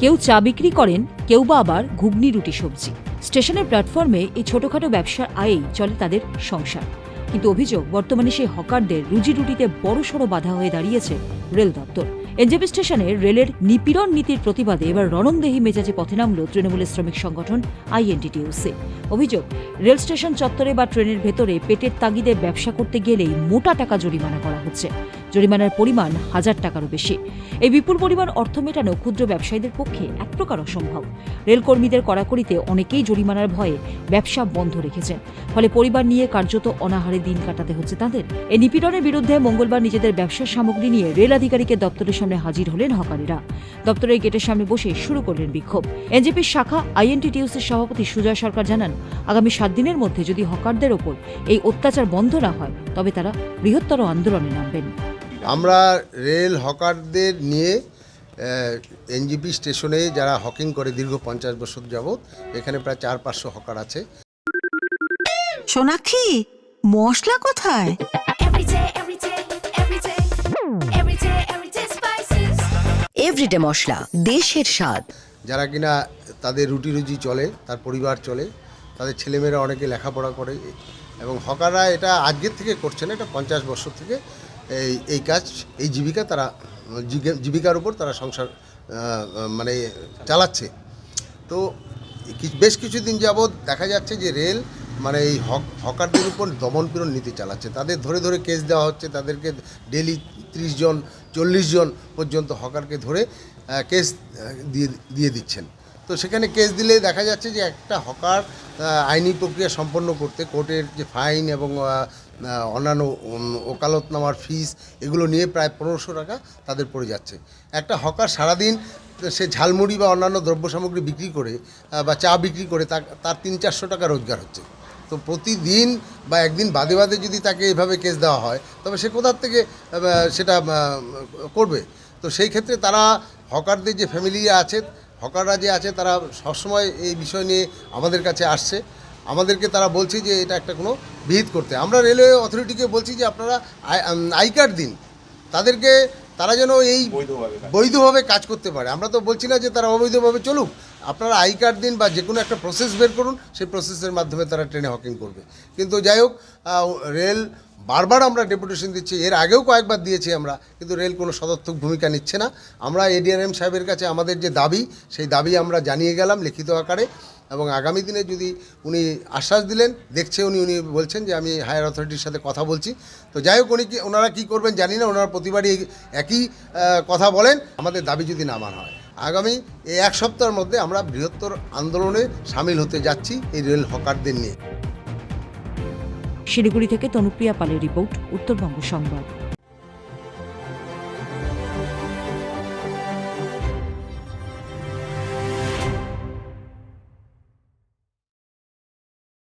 কেউ চা বিক্রি করেন, কেউ বা আবার ঘুগনি, রুটি, সবজি। স্টেশনের প্ল্যাটফর্মে এই ছোটখাটো ব্যবসার আয়েই চলে তাদের সংসার। কিন্তু অভিযোগ, বর্তমানে সেই হকারদের রুজি রুটিতে বড়সড় বাধা হয়ে দাঁড়িয়েছে রেল দপ্তর। এনজেপি স্টেশনে রেলের নিপীড়ন নীতির প্রতিবাদে এবার রণংদেহী মেজাজে পথে নামল তৃণমূলের শ্রমিক সংগঠন আইএনটিটিউসি। অভিযোগ, রেল স্টেশন চত্বরে বা ট্রেনের ভেতরে পেটের তাগিদে ব্যবসা করতে গেলেই মোটা টাকা জরিমানা করা হচ্ছে। জরিমানার পরিমাণ হাজার টাকারও বেশি। এই বিপুল পরিমাণ অর্থ মেটানো ক্ষুদ্র ব্যবসায়ীদের পক্ষে এক প্রকার অসম্ভব। রেলকর্মীদের কড়াকড়িতে অনেকেই জরিমানার ভয়ে ব্যবসা বন্ধ রেখেছেন। ফলে পরিবার নিয়ে কার্যত অনাহারে দিন কাটাতে হচ্ছে তাদের। এই নিপীড়নের বিরুদ্ধে মঙ্গলবার নিজেদের ব্যবসার সামগ্রী নিয়ে রেল আধিকারিকের দপ্তরের সামনে হাজির হলেন হকারিরা। দপ্তরের গেটের সামনে বসে শুরু করলেন বিক্ষোভ। এনজেপির শাখা আইএনটিটিউসির সভাপতি সুজয় সরকার জানান, আগামী সাত দিনের মধ্যে যদি হকারদের ওপর এই অত্যাচার বন্ধ না হয়, তবে তারা বৃহত্তর আন্দোলনে নামবেন। আমরা রেল হকারদের নিয়ে এনজিপি স্টেশনে যারা হকিং করে দীর্ঘ পঞ্চাশ বছর যাবৎ এখানে প্রায় চার পাঁচশো হকার আছে। সোনাক্ষী মশলা কোথায়. এভরিডে মশলা দেশের স্বাদ। যারা কিনা তাদের রুটি রুজি চলে তার পরিবার চলে তাদের ছেলেমেয়েরা অনেকে লেখাপড়া করে এবং হকাররা এটা আজকের থেকে করছে না এটা পঞ্চাশ বছর থেকে এই এই কাজ, এই জীবিকা তারা জীবিকার উপর তারা সংসার মানে চালাচ্ছে। তো বেশ কিছুদিন যাবৎ দেখা যাচ্ছে যে রেল মানে এই হক, হকারদের উপর দমনপীড়ন নীতি চালাচ্ছে। তাদের ধরে ধরে কেস দেওয়া হচ্ছে, তাদেরকে ডেলি ত্রিশ জন, চল্লিশ জন পর্যন্ত হকারকে ধরে কেস দিয়ে দিয়ে দিচ্ছেন। তো সেখানে কেস দিলে দেখা যাচ্ছে যে একটা হকার আইনি প্রক্রিয়া সম্পন্ন করতে কোর্টের যে ফাইন এবং অন্যান্য ওকালতনামার ফিস এগুলো নিয়ে প্রায় পনেরোশো টাকা তাদের পড়ে যাচ্ছে। একটা হকার সারাদিন সে ঝালমুড়ি বা অন্যান্য দ্রব্য সামগ্রী বিক্রি করে বা চা বিক্রি করে তার তিন চারশো টাকা রোজগার হচ্ছে। তো প্রতিদিন বা একদিন বাদে বাদে যদি তাকে এভাবে কেস দেওয়া হয়, তবে সে কোথার থেকে সেটা করবে? তো সেই ক্ষেত্রে তারা হকারদের যে ফ্যামিলি আছে হকাররা যে আছে তারা সবসময় এই বিষয় নিয়ে আমাদের কাছে আসছে। আমাদেরকে তারা বলছে যে এটা একটা কোনো বিহিত করতে। আমরা রেলওয়ে অথরিটিকে বলছি যে আপনারা আই- কার্ড দিন। তাদেরকে তারা যেন এই বৈধভাবে কাজ করতে পারে। আমরা তো বলছি না যে তারা অবৈধভাবে চলুক। আপনারা আই কার্ড দিন বা যে কোনো একটা প্রসেস বের করুন সেই প্রসেসের মাধ্যমে তারা ট্রেনে হকিং করবে। কিন্তু যাই হোক রেল বারবার আমরা ডেপুটেশন দিচ্ছি। এর আগেও কয়েকবার দিয়েছি আমরা কিন্তু রেল কোনো সদর্থক ভূমিকা নিচ্ছে না। আমরা এডিআরএম সাহেবের কাছে আমাদের যে দাবি সেই দাবি আমরা জানিয়ে গেলাম লিখিত আকারে। এবং আগামী দিনে যদি উনি আশ্বাস দিলেন, দেখছে উনি উনি বলছেন যে আমি হায়ার অথরিটির সাথে কথা বলছি। তো যাই হোক, উনি কি, ওনারা কী করবেন জানি না, ওনারা প্রতিবারই একই কথা বলেন। আমাদের দাবি যদি না মানা হয়। আগামী এই এক সপ্তাহের মধ্যে আমরা বৃহত্তর আন্দোলনে সামিল হতে যাচ্ছি এই রেল হকারদের নিয়ে। শিলিগুড়ি থেকে তনুপ্রিয়া পালের রিপোর্ট, উত্তরবঙ্গ সংবাদ।